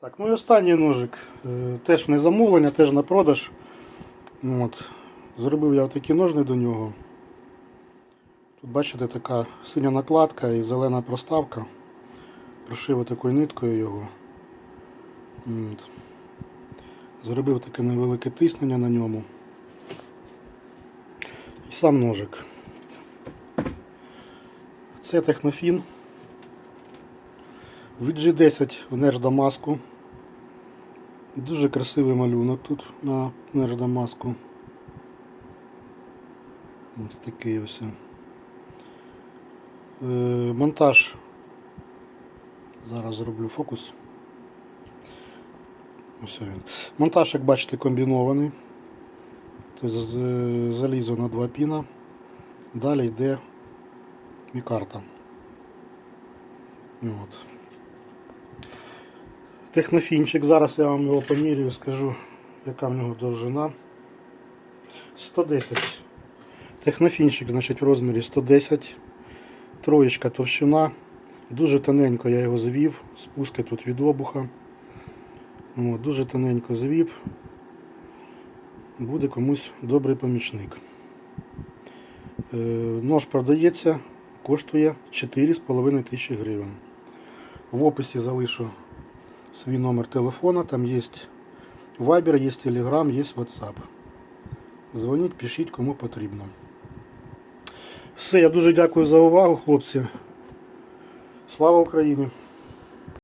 Так, ну і останній ножик. Е, Теж не замовлення, теж на продаж. От. Зробив я такі ножни до нього. Тут бачите така синя накладка і зелена проставка. Прошив такою ниткою його. От. Зробив таке невелике тиснення на ньому. І сам ножик. Це технофін. Від G10 в нерждамаску. Дуже красивий малюнок тут на нерждамаску. Ось такий ось. Е, монтаж. Зараз зроблю фокус. Ось він. Монтаж, як бачите, комбінований. Тобто залізо на два піна. Далі йде мікарта. От. Технофінчик, зараз я вам його поміряю, скажу, яка в нього довжина. 110. Технофінчик, значить, в розмірі 110. Троєчка товщина. Дуже тоненько я його завів, спуски тут від обуха. От, дуже тоненько завів. Буде комусь добрий помічник. Е, Нож продається, коштує 4,5 тисячі гривень. В описі залишу свій номер телефона, там є Viber, є Telegram, є WhatsApp. Дзвоніть, пишіть, кому потрібно. Все, я дуже дякую за увагу, хлопці. Слава Україні!